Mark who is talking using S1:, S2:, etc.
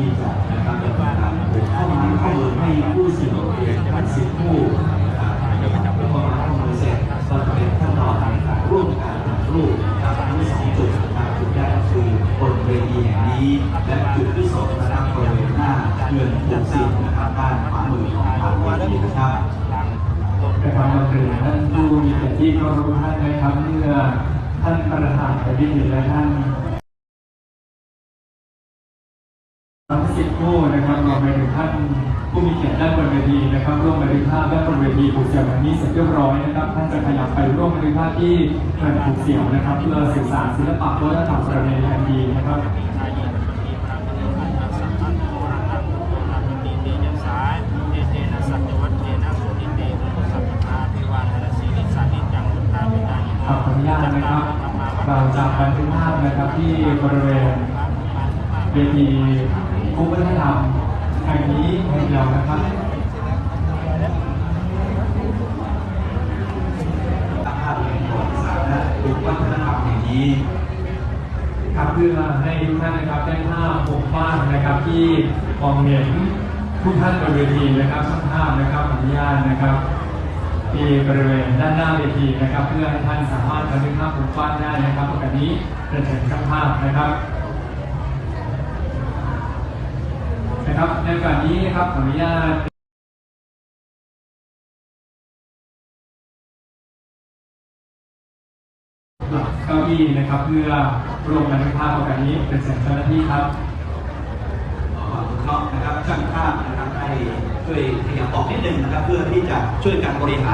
S1: ที่จะนะครับดำเนินการเข้ามาข้อมูลให้ผู้สื่อเรียนทั้งสิบผู้นะครับแล้วก็มาข้อมูลเสร็จก็จะเป็นขั้นตอนในการร่วมการถ่ายรูปนะครับทั้งสองจุดนะครับจุดแรกคือบนเวทีแห่งนี้ และจุดที่สองนะครับบริเวณหน้าเงินผูกสินนะครับด้านขวามือของทางเวทีนะครับ
S2: นะครับมาถึงท่านผู้มีเกียรติที่เคารพท่านนะครับเมื่อท่านประธานแผ่นดินและท่าน ทั้งสิบผู้นะครับรวมไปถึงท่านผู้มีเกียรติด้านบนเวทีนะครับร่วมบันทึกภาพด้านบนเวทีผูกเสี่ยวแบบนี้เสร็จเรียบร้อยนะครับท่านจะขยับไปร่วมบันทึกภาพที่แผ่นผูกเสี่ยวนะครับเพื่อสื่อสารศิลปะวัฒนธรรมประเพณีอันดีนะครับขออนุญาตนะครับเราจะบันทึกภาพนะครับที่บริเวณเวที คุกวัฒนธรรมแห่งนี้แห่งเดียวนะครับ
S1: ภาพเป็นประวัติศาสตร์และรูปวัฒนธรรมอย่างนี้
S2: ครับเพื่อให้ทุกท่านนะครับได้ภาพมุมกว้างนะครับที่มองเห็นทุกท่านบนเวทีนะครับช่างภาพนะครับอนุญาตนะครับที่บริเวณด้านหน้าเวทีนะครับ เพื่อให้ท่านสามารถบันทึกภาพมุมกว้างได้นะครับปกตินี้เป็นเชิญช่างภาพนะครับ ครับ ในโอกาสนี้นะครับขออนุญาตหลักเก้าอี้นะครับ เพื่อรวมบันทึกภาพโอกาสนี้เป็นเสียงเจ้าหน้าที่ครับ
S1: ขอความเคราะห์นะครับช่างภาพนะครับให้ช่วยขยับออกนิดนึงนะครับ เพื่อที่จะช่วยการบริหาร